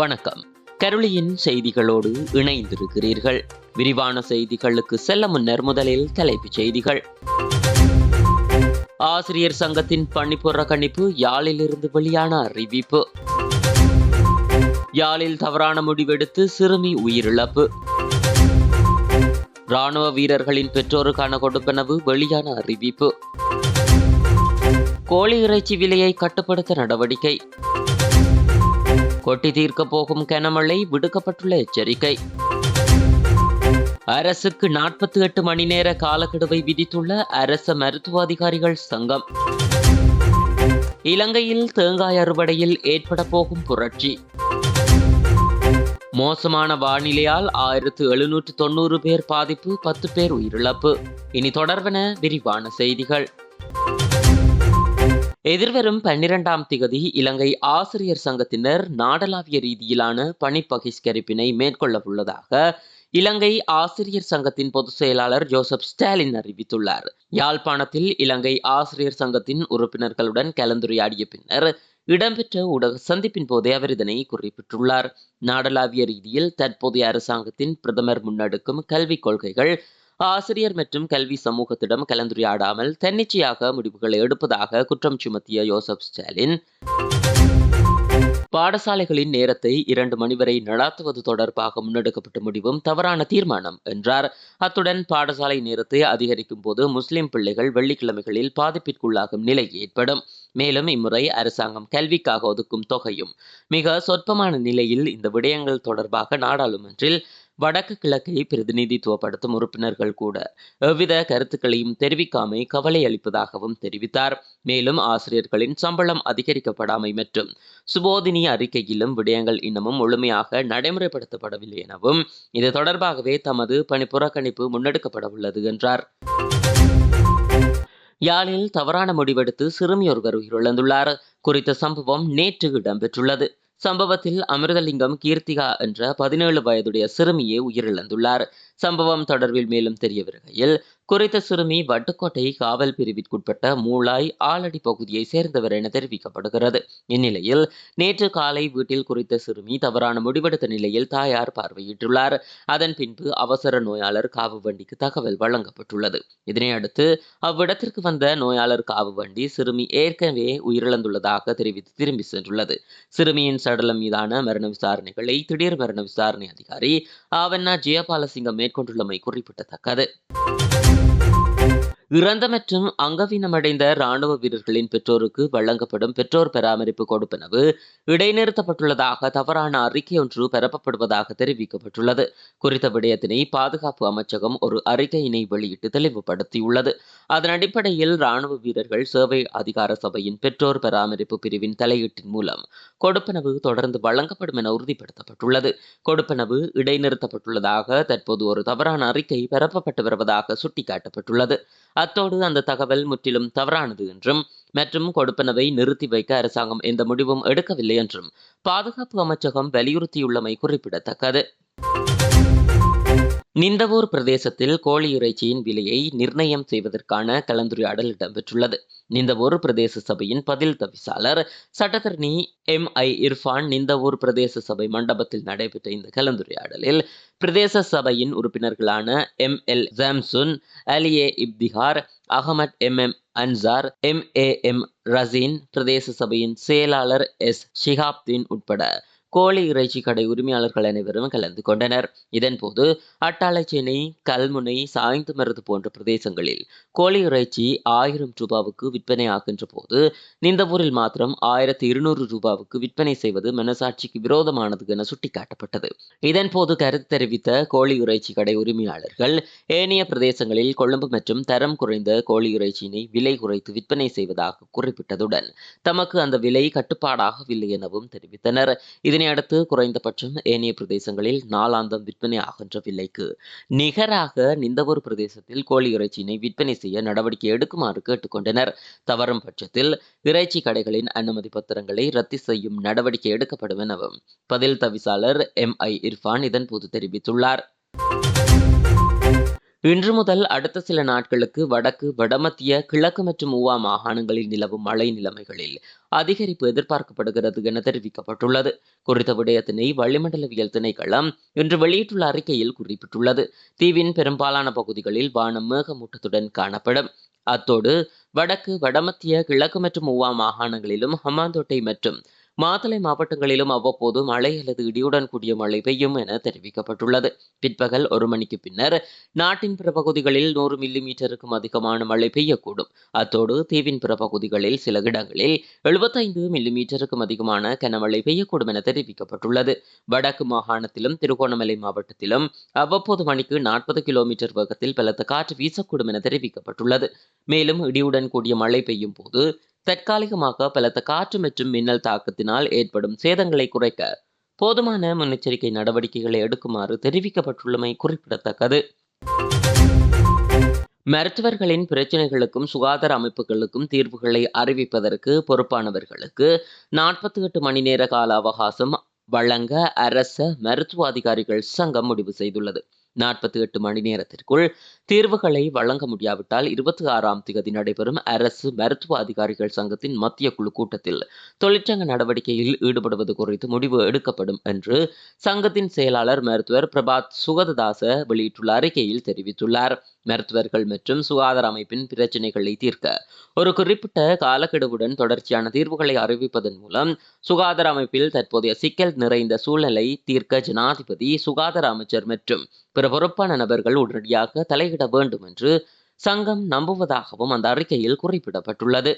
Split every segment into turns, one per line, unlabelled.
வணக்கம் கருளியின் செய்திகளோடு இணைந்திருக்கிறீர்கள் விரிவான செய்திகளுக்கு செல்ல முன்னர் முதலில் தலைப்புச் செய்திகள் ஆசிரியர் சங்கத்தின் பணிப்புற கணிப்பு யாழிலிருந்து வெளியான அறிவிப்பு யாழில் தவறான முடிவெடுத்து சிறுமி உயிரிழப்பு ராணுவ வீரர்களின் பெற்றோருக்கான கொடுப்பனவு வெளியான அறிவிப்பு கோழி இறைச்சி விலையை கட்டுப்படுத்த நடவடிக்கை கொட்டி தீர்க்க போகும் கனமழை விடுக்கப்பட்டுள்ள எச்சரிக்கை அரசுக்கு நாற்பத்தி எட்டு மணி நேர காலக்கெடுவை விதித்துள்ள அரச மருத்துவ அதிகாரிகள் சங்கம் இலங்கையில் தேங்காய் அறுவடையில் ஏற்பட போகும் புரட்சி மோசமான வானிலையால் ஆயிரத்து எழுநூற்று தொண்ணூறு பேர் பாதிப்பு பத்து பேர் உயிரிழப்பு இனி தொடர்பென விரிவான செய்திகள் எதிர்வரும் பன்னிரண்டாம் திகதி இலங்கை ஆசிரியர் சங்கத்தினர் நாடளாவிய ரீதியிலான பணி பகிஷ்கரிப்பினை மேற்கொள்ள உள்ளதாக இலங்கை ஆசிரியர் சங்கத்தின் பொதுச் செயலாளர் ஜோசப் ஸ்டாலின் அறிவித்துள்ளார் யாழ்ப்பாணத்தில் இலங்கை ஆசிரியர் சங்கத்தின் உறுப்பினர்களுடன் கலந்துரையாடிய பின்னர் இடம்பெற்ற ஊடக சந்திப்பின் போதே அவர் இதனை குறிப்பிட்டுள்ளார் நாடளாவிய ரீதியில் தற்போதைய அரசாங்கத்தின் பிரதமர் முன்னெடுக்கும் கல்விக் கொள்கைகள் ஆசிரியர் மற்றும் கல்வி சமூகத்திடம் கலந்துரையாடாமல் தன்னிச்சையாக முடிவுகளை எடுப்பதாக குற்றம் சுமத்திய யோசப் ஸ்டாலின் பாடசாலைகளின் நேரத்தை இரண்டு மணி வரை நடாத்துவது தொடர்பாக முன்னெடுக்கப்பட்ட முடிவும் தவறான தீர்மானம் என்றார் அத்துடன் பாடசாலை நேரத்தை அதிகரிக்கும் போது முஸ்லிம் பிள்ளைகள் வெள்ளிக்கிழமைகளில் பாதிப்பிற்குள்ளாகும் நிலை ஏற்படும் மேலும் இம்முறை அரசாங்கம் கல்விக்காக ஒதுக்கும் தொகையும் மிக சொற்பமான நிலையில் இந்த விடயங்கள் தொடர்பாக நாடாளுமன்றில் வடக்கு கிழக்கை பிரதிநிதித்துவப்படுத்தும் உறுப்பினர்கள் கூட எவ்வித கருத்துக்களையும் தெரிவிக்காமல் கவலை அளிப்பதாகவும் தெரிவித்தார் மேலும் ஆசிரியர்களின் சம்பளம் அதிகரிக்கப்படாமை மற்றும் சுபோதினி அறிக்கையிலும் விடயங்கள் இன்னமும் முழுமையாக நடைமுறைப்படுத்தப்படவில்லை எனவும் இது தொடர்பாகவே தமது பணி புறக்கணிப்பு முன்னெடுக்கப்பட உள்ளது என்றார் யாழில் தவறான முடிவெடுத்து சிறுமியொருவர் உயிரிழந்துள்ளார் குறித்த சம்பவம் நேற்று இடம்பெற்றுள்ளது சம்பவத்தில் அமிர்தலிங்கம் கீர்த்திகா என்ற பதினேழு வயதுடைய சிறுமியே உயிரிழந்துள்ளார் சம்பவம் தொடர்பில் மேலும் தெரிய வருகையில் குறித்த சிறுமி வட்டுக்கோட்டை காவல் பிரிவிற்குட்பட்ட மூளாய் ஆலடி பகுதியை சேர்ந்தவர் என தெரிவிக்கப்படுகிறது இந்நிலையில் நேற்று காலை வீட்டில் குறித்த சிறுமி தவறான முடிவெடுத்த நிலையில் தாயார் பார்வையிட்டுள்ளார் அதன் பின்பு அவசர நோயாளர் காவு வண்டிக்கு தகவல் வழங்கப்பட்டுள்ளது இதனையடுத்து அவ்விடத்திற்கு வந்த நோயாளர் காவு வண்டி சிறுமி ஏற்கனவே உயிரிழந்துள்ளதாக தெரிவித்து திரும்பி சென்றுள்ளது சிறுமியின் சடலம் மீதான மரண விசாரணைகளை திடீர் மரண விசாரணை அதிகாரி ஆவண்ணா ஜெயபாலசிங்கம் மேற்கொண்டுள்ளமை குறிப்பிடத்தக்கது இறந்த மற்றும் அங்கவீனமடைந்த ராணுவ வீரர்களின் பெற்றோருக்கு வழங்கப்படும் பெற்றோர் பராமரிப்பு கொடுப்பனவு இடைநிறுத்தப்பட்டுள்ளதாக தவறான அறிக்கை ஒன்று பரப்பப்படுவதாக தெரிவிக்கப்பட்டுள்ளது குறித்த விடயத்தினை பாதுகாப்பு அமைச்சகம் ஒரு அறிக்கையினை வெளியிட்டு தெளிவுபடுத்தியுள்ளது அதன் அடிப்படையில் ராணுவ வீரர்கள் சேவை அதிகார சபையின் பெற்றோர் பராமரிப்பு பிரிவின் தலையீட்டின் மூலம் கொடுப்பனவு தொடர்ந்து வழங்கப்படும் என உறுதிப்படுத்தப்பட்டுள்ளது கொடுப்பனவு இடைநிறுத்தப்பட்டுள்ளதாக தற்போது ஒரு தவறான அறிக்கை பரப்பப்பட்டு வருவதாக சுட்டிக்காட்டப்பட்டுள்ளது அத்தோடு அந்த தகவல் முற்றிலும் தவறானது என்றும் மற்றும் கொடுப்பனவை நிறுத்தி வைக்க அரசாங்கம் எந்த முடிவும் எடுக்கவில்லை என்றும் பாதுகாப்பு அமைச்சகம் வலியுறுத்தியுள்ளமை குறிப்பிடத்தக்கது நிந்தவூர் பிரதேசத்தில் கோழி இறைச்சியின் விலையை நிர்ணயம் செய்வதற்கான கலந்துரையாடல் இடம்பெற்றுள்ளது நிந்தவூர் பிரதேச சபையின் பதில் தவிசாளர் சட்டத்தரணி எம் ஐ இர்ஃபான் நிந்தவூர் பிரதேச சபை மண்டபத்தில் நடைபெற்ற இந்த கலந்துரையாடலில் பிரதேச சபையின் உறுப்பினர்களான M L Jamsun அலியே இப்திஹார் Ahmad M M Ansar M A M Raseen பிரதேச சபையின் செயலாளர் எஸ் ஷிஹாப்தீன் உட்பட கோழி இறைச்சி கடை உரிமையாளர்கள் அனைவரும் கலந்து கொண்டனர் இதன்போது அட்டாளச்சேனை கல்முனை சாய்ந்து மருது போன்ற பிரதேசங்களில் கோழி இறைச்சி ஆயிரம் ரூபாவுக்கு விற்பனை ஆகின்ற போது நிந்தபூரில் மாத்திரம் ஆயிரத்தி இருநூறு ரூபாவுக்கு விற்பனை செய்வது மனசாட்சிக்கு விரோதமானது என சுட்டிக்காட்டப்பட்டது இதன்போது கருத்து தெரிவித்த கோழி இறைச்சி கடை உரிமையாளர்கள் ஏனைய பிரதேசங்களில் கொழும்பு மற்றும் தரம் குறைந்த கோழி இறைச்சியினை விலை குறைத்து விற்பனை செய்வதாக குறிப்பிட்டதுடன் தமக்கு அந்த விலை கட்டுப்பாடாகவில்லை எனவும் தெரிவித்தனர் இதன் இதனை அடுத்து குறைந்தபட்சம் ஏனைய பிரதேசங்களில் நாளாந்தம் விற்பனை ஆகின்ற விலைக்கு நிகராக நிந்தவூர் பிரதேசத்தில் கோழி இறைச்சியினை விற்பனை செய்ய நடவடிக்கை எடுக்குமாறு கேட்டுக்கொண்டனர் தவறும் பட்சத்தில் இறைச்சி கடைகளின் அனுமதி பத்திரங்களை ரத்து செய்யும் நடவடிக்கை எடுக்கப்படும் எனவும் பதில் தவிசாளர் எம் ஐ இர்ஃபான் இதன் போது தெரிவித்துள்ளார் இன்று முதல் அடுத்த சில நாட்களுக்கு வடக்கு வடமத்திய கிழக்கு மற்றும் ஊவா மாகாணங்களில் நிலவும் மழை நிலைமைகளில் அதிகரிப்பு எதிர்பார்க்கப்படுகிறது என தெரிவிக்கப்பட்டுள்ளது குறித்த விடயத்தினை வளிமண்டலவியல் திணைக்களம் இன்று வெளியிட்டுள்ள அறிக்கையில் குறிப்பிட்டுள்ளது தீவின் பெரும்பாலான பகுதிகளில் வானம் மேகமூட்டத்துடன் காணப்படும் அத்தோடு வடக்கு வடமத்திய கிழக்கு மற்றும் ஊவா மாகாணங்களிலும் ஹமாந்தோட்டை மற்றும் மாத்தளை மாவட்டங்களிலும் அவ்வப்போது மழை அல்லது இடியுடன் கூடிய மழை பெய்யும் என தெரிவிக்கப்பட்டுள்ளது பிற்பகல் ஒரு மணிக்கு பின்னர் நாட்டின் பிற பகுதிகளில் நூறு மில்லி மீட்டருக்கும் அதிகமான மழை பெய்யக்கூடும் அத்தோடு தீவின் பிற பகுதிகளில் சில இடங்களில் எழுபத்தைந்து மில்லி மீட்டருக்கும் அதிகமான கனமழை பெய்யக்கூடும் என தெரிவிக்கப்பட்டுள்ளது வடக்கு மாகாணத்திலும் திருகோணமலை மாவட்டத்திலும் அவ்வப்போது மணிக்கு நாற்பது கிலோமீட்டர் வேகத்தில் பலத்த காற்று வீசக்கூடும் என தெரிவிக்கப்பட்டுள்ளது மேலும் இடியுடன் கூடிய மழை பெய்யும் போது தற்காலிகமாக பலத்த காற்று மற்றும் மின்னல் தாக்கத்தினால் ஏற்படும் சேதங்களை குறைக்க போதுமான முன்னெச்சரிக்கை நடவடிக்கைகளை எடுக்குமாறு தெரிவிக்கப்பட்டுள்ளமை குறிப்பிடத்தக்கது மருத்துவர்களின் பிரச்சனைகளுக்கும் சுகாதார அமைப்புகளுக்கும் தீர்வுகளை அறிவிப்பதற்கு பொறுப்பானவர்களுக்கு நாற்பத்தி எட்டு மணி நேர கால அவகாசம் வழங்க அரச மருத்துவ அதிகாரிகள் சங்கம் முடிவு செய்துள்ளது நாற்பத்தி எட்டு மணி நேரத்திற்குள் தீர்வுகளை வழங்க முடியாவிட்டால் இருபத்தி ஆறாம் தேதி நடைபெறும் அரசு மருத்துவ அதிகாரிகள் சங்கத்தின் மத்திய குழு கூட்டத்தில் தொழிற்சங்க நடவடிக்கையில் ஈடுபடுவது குறித்து முடிவு எடுக்கப்படும் என்று சங்கத்தின் செயலாளர் மருத்துவர் பிரபாத் சுகததாச வெளியிட்டுள்ள அறிக்கையில் தெரிவித்துள்ளார் மருத்துவர்கள் மற்றும் சுகாதார அமைப்பின் பிரச்சினைகளை தீர்க்க ஒரு குறிப்பிட்ட காலக்கெடுவுடன் தொடர்ச்சியான தீர்வுகளை அறிவிப்பதன் மூலம் சுகாதார அமைப்பில் தற்போதைய சிக்கல் நிறைந்த சூழ்நிலை தீர்க்க ஜனாதிபதி சுகாதார அமைச்சர் மற்றும் பிற பொறுப்பான நபர்கள் உடனடியாக தலையிட வேண்டும் என்று சங்கம் நம்புவதாகவும் அந்த அறிக்கையில் குறிப்பிடப்பட்டுள்ளது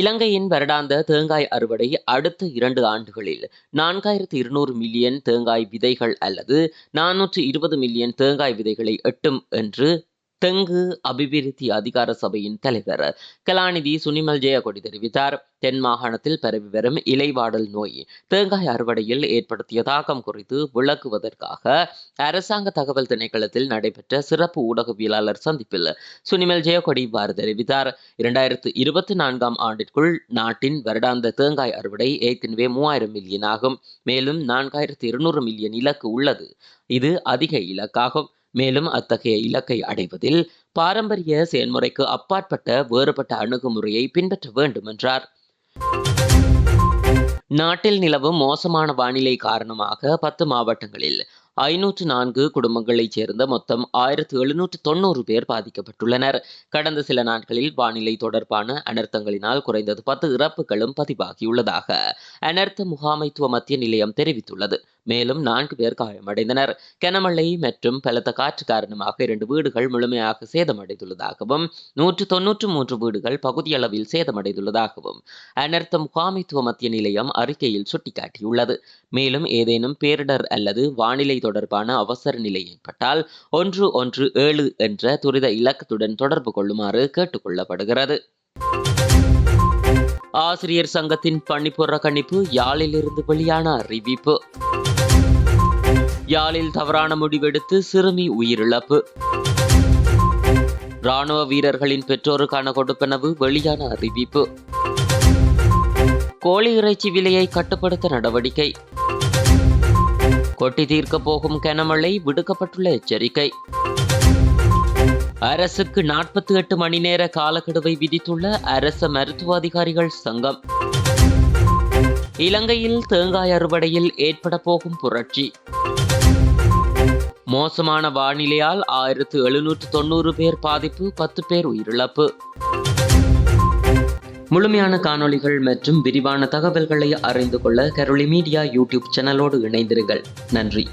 இலங்கையின் வருடாந்த தேங்காய் அறுவடை அடுத்த இரண்டு ஆண்டுகளில் நான்காயிரத்து இருநூறு மில்லியன் தேங்காய் விதைகள் அல்லது நானூற்று இருபது மில்லியன் தேங்காய் விதைகளை எட்டும் என்று தெங்கு அபிவிருத்தி அதிகார சபையின் தலைவர் கலாநிதி சுனிமல் ஜெயகொடி தெரிவித்தார் தென் மாகாணத்தில் பரவி வரும் இலைவாடல் நோய் தேங்காய் அறுவடையில் ஏற்படுத்திய தாக்கம் குறித்து விளக்குவதற்காக அரசாங்க தகவல் திணைக்களத்தில் நடைபெற்ற சிறப்பு ஊடகவியலாளர் சந்திப்பில் சுனிமல் ஜெயகொடி இவ்வாறு தெரிவித்தார் இரண்டாயிரத்தி இருபத்தி நான்காம் ஆண்டிற்குள் நாட்டின் வருடாந்த தேங்காய் அறுவடை ஏற்கனவே மூவாயிரம் மில்லியன் ஆகும் மேலும் நான்காயிரத்தி இருநூறு மில்லியன் இலக்கு உள்ளது இது அதிக இலக்காகும் மேலும் அத்தகைய இலக்கை அடைவதில் பாரம்பரிய செயல்முறைக்கு அப்பாற்பட்ட வேறுபட்ட அணுகுமுறையை பின்பற்ற வேண்டும் என்றார் நாட்டில் நிலவும் மோசமான வானிலை காரணமாக பத்து மாவட்டங்களில் ஐநூற்று நான்கு குடும்பங்களைச் சேர்ந்த மொத்தம் ஆயிரத்து எழுநூற்று தொண்ணூறு பேர் பாதிக்கப்பட்டுள்ளனர் கடந்த சில நாட்களில் வானிலை தொடர்பான அனர்த்தங்களினால் குறைந்தது பத்து இறப்புகளும் பதிவாகியுள்ளதாக அனர்த்த முகாமைத்துவ மத்திய நிலையம் தெரிவித்துள்ளது மேலும் நான்கு பேர் காயமடைந்தனர் கனமழை மற்றும் பலத்த காற்று காரணமாக இரண்டு வீடுகள் முழுமையாக சேதமடைந்துள்ளதாகவும் நூற்று தொன்னூற்று மூன்று வீடுகள் பகுதியளவில் சேதமடைந்துள்ளதாகவும் அனர்த்த முகாமைத்துவ மத்திய நிலையம் அறிக்கையில் சுட்டிக்காட்டியுள்ளது மேலும் ஏதேனும் பேரிடர் அல்லது வானிலை தொடர்பான அவசர நிலை ஏற்பட்டால் ஒன்று ஒன்று ஏழு என்ற துரித இலக்கத்துடன் தொடர்பு கொள்ளுமாறு கேட்டுக்கொள்ளப்படுகிறது ஆசிரியர் சங்கத்தின் பணிப்புற கணிப்பு யாழிலிருந்து வெளியான அறிவிப்பு யாழில் தவறான முடிவெடுத்து சிறுமி உயிரிழப்பு ராணுவ வீரர்களின் பெற்றோருக்கான கொடுப்பனவு வெளியான அறிவிப்பு கோழி இறைச்சி விலையை கட்டுப்படுத்த நடவடிக்கை கொட்டி தீர்க்கப் போகும் கனமழை விடுக்கப்பட்டுள்ள எச்சரிக்கை அரசுக்கு நாற்பத்தி எட்டு மணி நேர காலக்கெடுவை விதித்துள்ள அரச மருத்துவ அதிகாரிகள் சங்கம் இலங்கையில் தேங்காய் அறுவடையில் ஏற்பட போகும் புரட்சி மோசமான வானிலையால் ஆயிரத்து எழுநூற்று தொண்ணூறு பேர் பாதிப்பு பத்து பேர் உயிரிழப்பு முழுமையான காணொளிகள் மற்றும் விரிவான தகவல்களை அறிந்து கொள்ள கரொளி மீடியா யூடியூப் சேனலோடு இணைந்திருங்கள் நன்றி